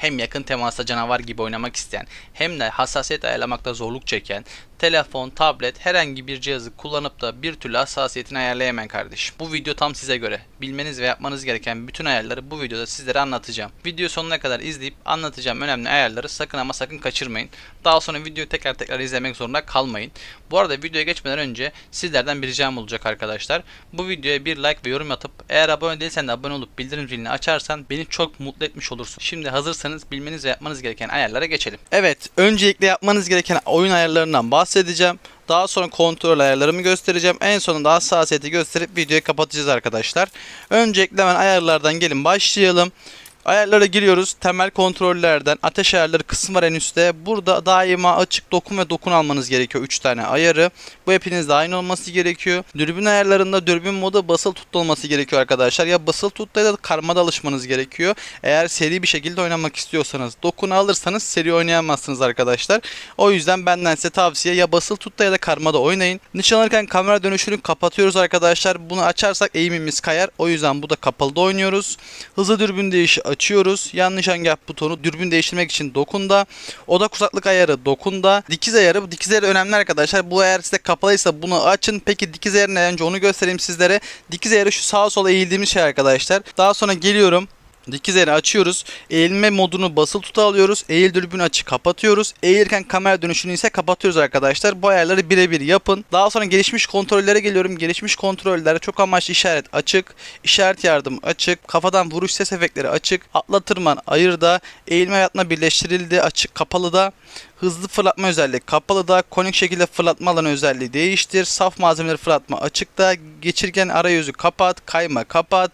hem yakın temasta canavar gibi oynamak isteyen hem de hassasiyet ayarlamakta zorluk çeken telefon, tablet herhangi bir cihazı kullanıp da bir türlü hassasiyetini ayarlayamayan kardeş. Bu video tam size göre. Bilmeniz ve yapmanız gereken bütün ayarları bu videoda sizlere anlatacağım. Video sonuna kadar izleyip anlatacağım önemli ayarları sakın ama sakın kaçırmayın. Daha sonra videoyu tekrar tekrar izlemek zorunda kalmayın. Bu arada videoya geçmeden önce sizlerden bir ricam olacak arkadaşlar. Bu videoya bir like ve yorum atıp eğer abone değilsen de abone olup bildirim zilini açarsan beni çok mutlu etmiş olursun. Şimdi hazırsanız bilmeniz ve yapmanız gereken ayarlara geçelim. Evet, öncelikle yapmanız gereken oyun ayarlarından bahsedeceğim. Daha sonra kontrol ayarlarımı göstereceğim. En sonunda hassasiyeti gösterip videoyu kapatacağız arkadaşlar. Öncelikle hemen ayarlardan gelin başlayalım. Ayarlara giriyoruz. Temel kontrollerden ateş ayarları kısmı var en üstte. Burada daima açık dokun ve dokun almanız gerekiyor 3 tane ayarı. Bu hepinizde aynı olması gerekiyor. Dürbün ayarlarında dürbün modu basılı tutta olması gerekiyor arkadaşlar. Ya basılı tutta ya da karmada alışmanız gerekiyor. Eğer seri bir şekilde oynamak istiyorsanız. Dokunu alırsanız seri oynayamazsınız arkadaşlar. O yüzden benden size tavsiye ya basılı tutta ya da karmada oynayın. Nişan alırken kamera dönüşünü kapatıyoruz arkadaşlar. Bunu açarsak eğimimiz kayar. O yüzden bu da kapalıda oynuyoruz. Hızlı dürbün değişi açıyoruz. Yan nişangah butonu dürbün değiştirmek için dokunda. Odak uzaklık ayarı dokunda. Dikiz ayarı. Dikiz ayarı önemli arkadaşlar. Bu eğer size kapalıysa bunu açın. Peki dikiz ayarı ne? Önce onu göstereyim sizlere. Dikiz ayarı şu sağa sola eğildiğimiz şey arkadaşlar. Daha sonra geliyorum. Dikiz ayarı açıyoruz. Eğilme modunu basılı tuta alıyoruz. Eğil dürbünü açık kapatıyoruz. Eğilirken kamera dönüşünü ise kapatıyoruz arkadaşlar. Bu ayarları birebir yapın. Daha sonra gelişmiş kontrollere geliyorum. Gelişmiş kontrollerde çok amaçlı işaret açık. işaret yardım açık. Kafadan vuruş ses efektleri açık. Atla tırman ayırda. Eğilme yatma birleştirildi. Açık kapalı da. Hızlı fırlatma özelliği kapalı da konik şekilde fırlatma alanı özelliği değiştir. Saf malzemeleri fırlatma açıkta. Geçirgen arayüzü kapat. Kayma kapat.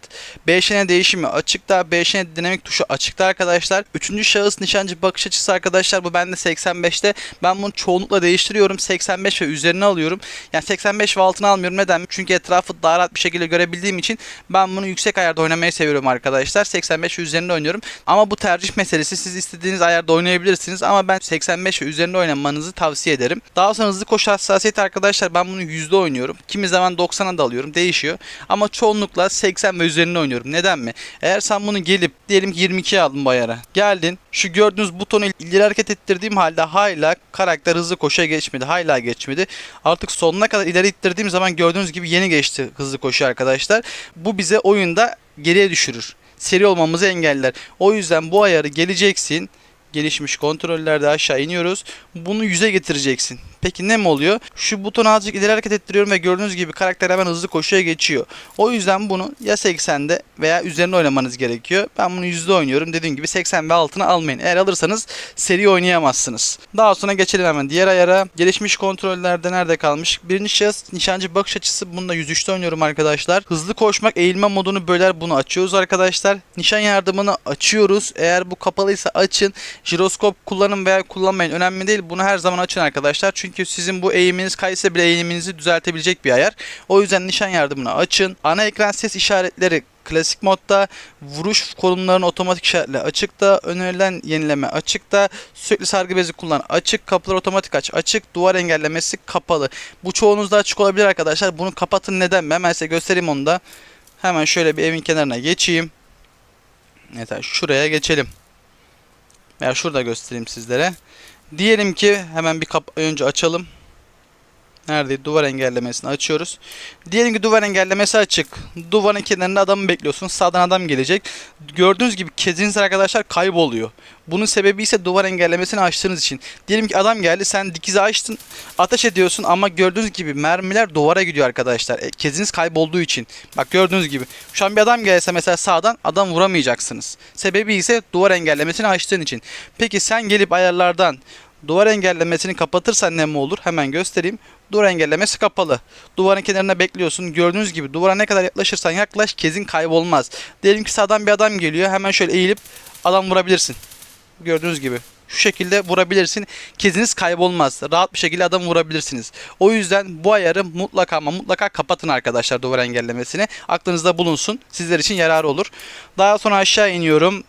BŞN değişimi açıkta. BŞN dinamik tuşu açıkta arkadaşlar. Üçüncü şahıs nişancı bakış açısı arkadaşlar. Bu bende 85'te. Ben bunu çoğunlukla değiştiriyorum. 85 ve üzerine alıyorum. Yani 85 ve altına almıyorum. Neden? Çünkü etrafı daha rahat bir şekilde görebildiğim için ben bunu yüksek ayarda oynamayı seviyorum arkadaşlar. 85 ve üzerinde oynuyorum. Ama bu tercih meselesi. Siz istediğiniz ayarda oynayabilirsiniz. Ama ben 85 ve üzerinde oynamanızı tavsiye ederim. Daha sonra hızlı koşu hassasiyeti arkadaşlar ben bunu %'de oynuyorum. Kimi zaman 90'a da alıyorum. Değişiyor. Ama çoğunlukla 80 ve üzerinde oynuyorum. Neden mi? Eğer sen bunu gelip diyelim ki 22'ye aldın bu ayara. Geldin. Şu gördüğünüz butonu ileri hareket ettirdiğim halde hala karakter hızlı koşuya geçmedi. Hala geçmedi. Artık sonuna kadar ileri ittirdiğim zaman gördüğünüz gibi yeni geçti hızlı koşu arkadaşlar. Bu bize oyunda geriye düşürür. Seri olmamızı engeller. O yüzden bu ayarı geleceksin gelişmiş kontrollerde aşağı iniyoruz. Bunu yüze getireceksin. Peki ne mi oluyor? Şu butonu azıcık ileri hareket ettiriyorum ve gördüğünüz gibi karakter hemen hızlı koşuya geçiyor. O yüzden bunu ya 80'de veya üzerinde oynamanız gerekiyor. Ben bunu yüzde oynuyorum. Dediğim gibi 80 ve altına almayın. Eğer alırsanız seri oynayamazsınız. Daha sonra geçelim hemen diğer ayara. Gelişmiş kontrollerde nerede kalmış? Birinci şahıs nişancı bakış açısı. Bunda 103'te oynuyorum arkadaşlar. Hızlı koşmak eğilme modunu böler. Bunu açıyoruz arkadaşlar. Nişan yardımını açıyoruz. Eğer bu kapalıysa açın. Jiroskop kullanın veya kullanmayın. Önemli değil. Bunu her zaman açın arkadaşlar. Çünkü sizin bu eğiminiz kaysa bile eğiminizi düzeltebilecek bir ayar. O yüzden nişan yardımını açın. Ana ekran ses işaretleri klasik modda. Vuruş konumlarının otomatik işaretli açıkta. Önerilen yenileme açıkta. Sürekli sargı bezi kullan açık. Kapılar otomatik aç açık. Duvar engellemesi kapalı. Bu çoğunuzda açık olabilir arkadaşlar. Bunu kapatın. Neden? Mi hemen size göstereyim onu da. Hemen şöyle bir evin kenarına geçeyim. Evet şuraya geçelim veya şurada göstereyim sizlere Diyelim ki hemen bir kap önce açalım. Nerede? Duvar engellemesini açıyoruz. Diyelim ki duvar engellemesi açık. Duvarın kenarında adamı bekliyorsun. Sağdan adam gelecek. Gördüğünüz gibi keziniz arkadaşlar kayboluyor. Bunun sebebi ise duvar engellemesini açtığınız için. Diyelim ki adam geldi sen dikizi açtın. Ateş ediyorsun ama gördüğünüz gibi mermiler duvara gidiyor arkadaşlar. E, keziniz kaybolduğu için. Bak gördüğünüz gibi. Şu an bir adam gelse mesela sağdan adam vuramayacaksınız. Sebebi ise duvar engellemesini açtığın için. Peki sen gelip ayarlardan Duvar engellemesini kapatırsan ne mi olur? Hemen göstereyim. Duvar engellemesi kapalı. Duvarın kenarına bekliyorsun. Gördüğünüz gibi duvara ne kadar yaklaşırsan yaklaş kezin kaybolmaz. Diyelim ki sağdan bir adam geliyor. Hemen şöyle eğilip adam vurabilirsin. Gördüğünüz gibi. Şu şekilde vurabilirsin. Keziniz kaybolmaz. Rahat bir şekilde adam vurabilirsiniz. O yüzden bu ayarı mutlaka ama mutlaka kapatın arkadaşlar duvar engellemesini. Aklınızda bulunsun. Sizler için yararı olur. Daha sonra aşağı iniyorum.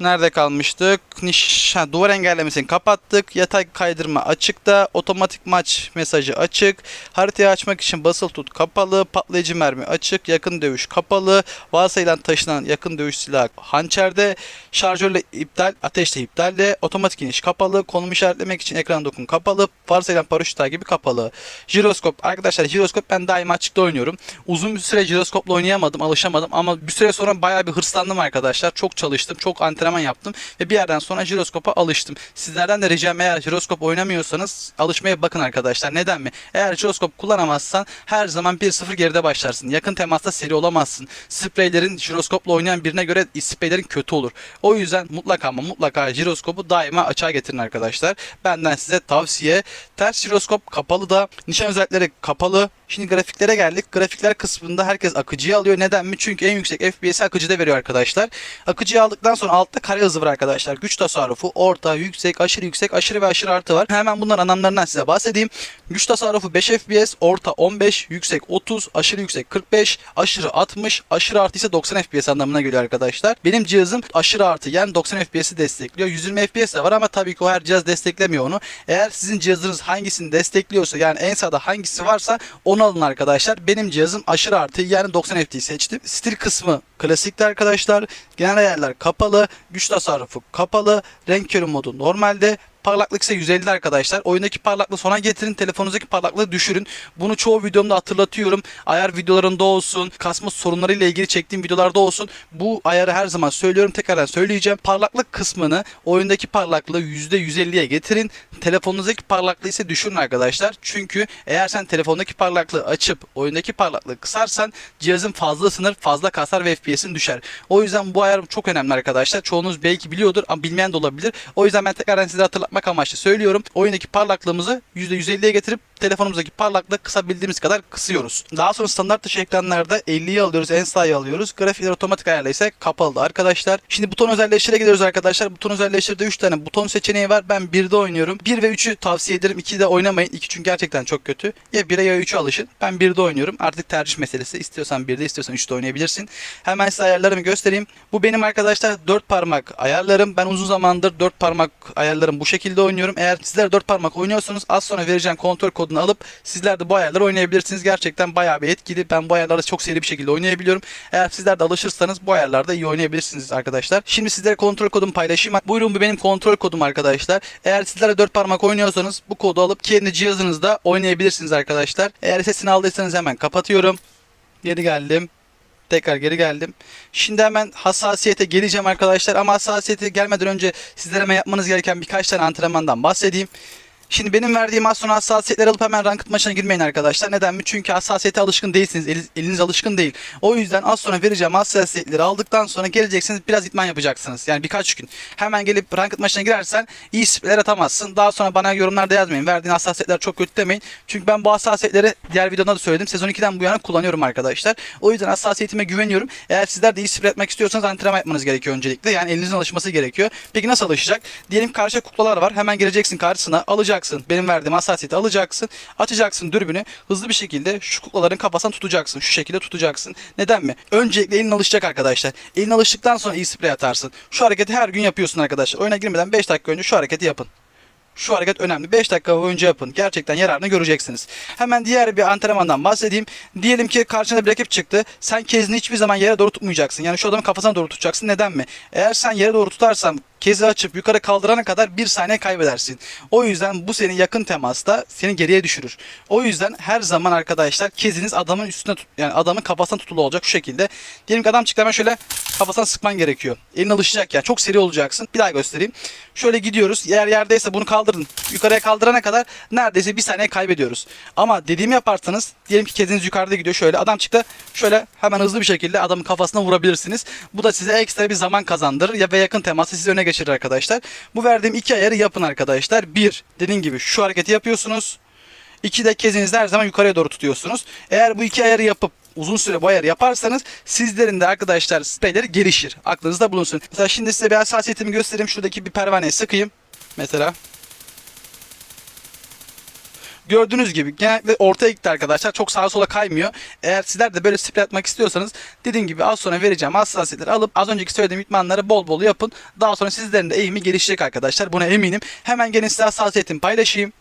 Nerede kalmıştık? Niş, ha, duvar engellemesini kapattık. Yatay kaydırma açıkta. Otomatik maç mesajı açık. Haritayı açmak için basılı tut kapalı. Patlayıcı mermi açık. Yakın dövüş kapalı. Varsayılan taşınan yakın dövüş silahı hançerde. Şarjörle iptal, ateşle iptalle. Otomatik iniş kapalı. Konum işaretlemek için ekran dokun kapalı. Varsayılan paraşüt takibi kapalı. Jiroskop. Arkadaşlar jiroskop ben daima açıkta oynuyorum. Uzun bir süre jiroskopla oynayamadım, alışamadım ama bir süre sonra bayağı bir hırslandım arkadaşlar. Çok çalıştım, çok antrenman yaptım ve bir yerden sonra jiroskopa alıştım. Sizlerden de ricam eğer jiroskop oynamıyorsanız alışmaya bakın arkadaşlar. Neden mi? Eğer jiroskop kullanamazsan her zaman 1-0 geride başlarsın. Yakın temasta seri olamazsın. Spreylerin jiroskopla oynayan birine göre spreylerin kötü olur. O yüzden mutlaka ama mutlaka jiroskopu daima açığa getirin arkadaşlar. Benden size tavsiye. Ters jiroskop kapalı da nişan özellikleri kapalı. Şimdi grafiklere geldik. Grafikler kısmında herkes akıcıyı alıyor. Neden mi? Çünkü en yüksek FPS'i akıcıda veriyor arkadaşlar. Akıcıyı aldıktan sonra altta kare hızı var arkadaşlar. Güç tasarrufu, orta, yüksek, aşırı yüksek, aşırı ve aşırı artı var. Hemen bunların anlamlarından size bahsedeyim. Güç tasarrufu 5 FPS, orta 15, yüksek 30, aşırı yüksek 45, aşırı 60, aşırı artı ise 90 FPS anlamına geliyor arkadaşlar. Benim cihazım aşırı artı yani 90 FPS'i destekliyor. 120 FPS de var ama tabii ki o her cihaz desteklemiyor onu. Eğer sizin cihazınız hangisini destekliyorsa yani en sağda hangisi varsa onu alın arkadaşlar. Benim cihazım aşırı artı yani 90 FPS seçtim. Stil kısmı klasikti arkadaşlar. Genel ayarlar kapalı. Güç tasarrufu kapalı. Renk körü modu normalde. Parlaklık ise 150 arkadaşlar. Oyundaki parlaklığı sona getirin. Telefonunuzdaki parlaklığı düşürün. Bunu çoğu videomda hatırlatıyorum. Ayar videolarında olsun. Kasma sorunlarıyla ilgili çektiğim videolarda olsun. Bu ayarı her zaman söylüyorum. Tekrardan söyleyeceğim. Parlaklık kısmını oyundaki parlaklığı %150'ye getirin. Telefonunuzdaki parlaklığı ise düşürün arkadaşlar. Çünkü eğer sen telefondaki parlaklığı açıp oyundaki parlaklığı kısarsan cihazın fazla ısınır, fazla kasar ve FPS'in düşer. O yüzden bu ayar çok önemli arkadaşlar. Çoğunuz belki biliyordur ama bilmeyen de olabilir. O yüzden ben tekrardan size hatırlatmak amaçlı söylüyorum. Oyundaki parlaklığımızı %150'ye getirip telefonumuzdaki parlaklığı kısabildiğimiz kadar kısıyoruz. Daha sonra standart dışı ekranlarda 50'yi alıyoruz, en sağ'yı alıyoruz. Grafikler otomatik ayarla ise kapalı arkadaşlar. Şimdi buton özelleştire gidiyoruz arkadaşlar. Buton özelleştirde 3 tane buton seçeneği var. Ben 1'de oynuyorum. 1 ve 3'ü tavsiye ederim. 2'de oynamayın. 2 çünkü gerçekten çok kötü. Ya 1'e ya 3'e alışın. Ben 1'de oynuyorum. Artık tercih meselesi. İstiyorsan 1'de istiyorsan 3'te oynayabilirsin. Hemen size ayarlarımı göstereyim. Bu benim arkadaşlar 4 parmak ayarlarım. Ben uzun zamandır 4 parmak ayarlarım bu şekilde oynuyorum. Eğer sizler 4 parmak oynuyorsanız az sonra vereceğim kontrol kodunu alıp sizler de bu ayarları oynayabilirsiniz. Gerçekten bayağı bir etkili. Ben bu ayarlarda çok seri bir şekilde oynayabiliyorum. Eğer sizler de alışırsanız bu ayarlarda iyi oynayabilirsiniz arkadaşlar. Şimdi sizlere kontrol kodumu paylaşayım. Buyurun bu benim kontrol kodum arkadaşlar. Eğer sizler de 4 parmak oynuyorsanız bu kodu alıp kendi cihazınızda oynayabilirsiniz arkadaşlar. Eğer sesini aldıysanız hemen kapatıyorum. Geri geldim. Tekrar geri geldim. Şimdi hemen hassasiyete geleceğim arkadaşlar. Ama hassasiyete gelmeden önce sizlere yapmanız gereken birkaç tane antrenmandan bahsedeyim. Şimdi benim verdiğim az sonra hassasiyetleri alıp hemen ranked maçına girmeyin arkadaşlar. Neden mi? Çünkü hassasiyete alışkın değilsiniz. Eliniz, eliniz alışkın değil. O yüzden az sonra vereceğim hassasiyetleri aldıktan sonra geleceksiniz biraz itman yapacaksınız. Yani birkaç gün. Hemen gelip ranked maçına girersen iyi spreyler atamazsın. Daha sonra bana yorumlarda yazmayın. Verdiğin hassasiyetler çok kötü demeyin. Çünkü ben bu hassasiyetleri diğer videoda da söyledim. Sezon 2'den bu yana kullanıyorum arkadaşlar. O yüzden hassasiyetime güveniyorum. Eğer sizler de iyi sprey atmak istiyorsanız antrenman yapmanız gerekiyor öncelikle. Yani elinizin alışması gerekiyor. Peki nasıl alışacak? Diyelim karşı kuklalar var. Hemen gireceksin karşısına. Alacaksın. Benim verdiğim hassasiyeti alacaksın. Açacaksın dürbünü. Hızlı bir şekilde şu kuklaların kafasına tutacaksın. Şu şekilde tutacaksın. Neden mi? Öncelikle elin alışacak arkadaşlar. Elin alıştıktan sonra iyi sprey atarsın. Şu hareketi her gün yapıyorsun arkadaşlar. Oyuna girmeden 5 dakika önce şu hareketi yapın. Şu hareket önemli. 5 dakika boyunca yapın. Gerçekten yararını göreceksiniz. Hemen diğer bir antrenmandan bahsedeyim. Diyelim ki karşına bir rakip çıktı. Sen kezini hiçbir zaman yere doğru tutmayacaksın. Yani şu adamın kafasına doğru tutacaksın. Neden mi? Eğer sen yere doğru tutarsan kezi açıp yukarı kaldırana kadar bir saniye kaybedersin. O yüzden bu seni yakın temasta seni geriye düşürür. O yüzden her zaman arkadaşlar keziniz adamın üstüne tut, yani adamın kafasına tutulu olacak şu şekilde. Diyelim ki adam çıktı şöyle kafasına sıkman gerekiyor. Elin alışacak yani çok seri olacaksın. Bir daha göstereyim. Şöyle gidiyoruz. Yer yerdeyse bunu kaldırın. Yukarıya kaldırana kadar neredeyse bir saniye kaybediyoruz. Ama dediğimi yaparsanız diyelim ki keziniz yukarıda gidiyor şöyle adam çıktı. Şöyle hemen hızlı bir şekilde adamın kafasına vurabilirsiniz. Bu da size ekstra bir zaman kazandırır ya ve yakın teması sizi öne geçirir arkadaşlar. Bu verdiğim iki ayarı yapın arkadaşlar. Bir dediğim gibi şu hareketi yapıyorsunuz. İki de kezinizi her zaman yukarıya doğru tutuyorsunuz. Eğer bu iki ayarı yapıp uzun süre bu ayarı yaparsanız sizlerin de arkadaşlar spreyleri gelişir. Aklınızda bulunsun. Mesela şimdi size bir hassasiyetimi göstereyim. Şuradaki bir pervaneye sıkayım. Mesela Gördüğünüz gibi genellikle ortaya gitti arkadaşlar. Çok sağa sola kaymıyor. Eğer sizler de böyle sprey atmak istiyorsanız dediğim gibi az sonra vereceğim hassasiyetleri alıp az önceki söylediğim itmanları bol bol yapın. Daha sonra sizlerin de eğimi gelişecek arkadaşlar. Buna eminim. Hemen gelin size hassasiyetimi paylaşayım.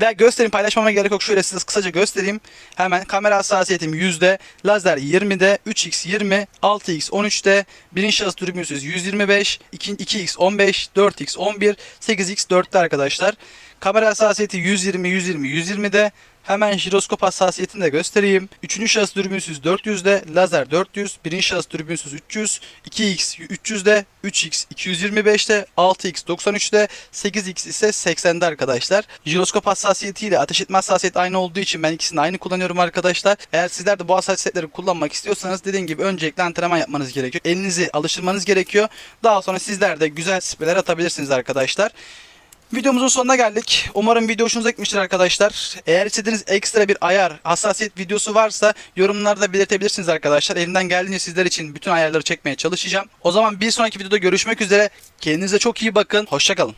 Ve göstereyim paylaşmama gerek yok. Şöyle size kısaca göstereyim. Hemen kamera hassasiyetim %, lazer 20'de, 3x 20, 6x 13'te, birinci şahıs dürbünsüz 125, 2, 2x 15, 4x 11, 8x 4'te arkadaşlar. Kamera hassasiyeti 120, 120, 120'de. Hemen jiroskop hassasiyetini de göstereyim. Üçüncü şahıs dürbünsüz 400'de, lazer 400, birinci şahıs dürbünsüz 300, 2x 300'de, 3x 225'te, 6x 93'te, 8x ise 80'de arkadaşlar. Jiroskop hassasiyetiyle ateş etme hassasiyeti aynı olduğu için ben ikisini aynı kullanıyorum arkadaşlar. Eğer sizler de bu hassasiyetleri kullanmak istiyorsanız dediğim gibi öncelikle antrenman yapmanız gerekiyor. Elinizi alıştırmanız gerekiyor. Daha sonra sizler de güzel spreler atabilirsiniz arkadaşlar. Videomuzun sonuna geldik. Umarım video hoşunuza gitmiştir arkadaşlar. Eğer istediğiniz ekstra bir ayar, hassasiyet videosu varsa yorumlarda belirtebilirsiniz arkadaşlar. Elimden geldiğince sizler için bütün ayarları çekmeye çalışacağım. O zaman bir sonraki videoda görüşmek üzere. Kendinize çok iyi bakın. Hoşçakalın.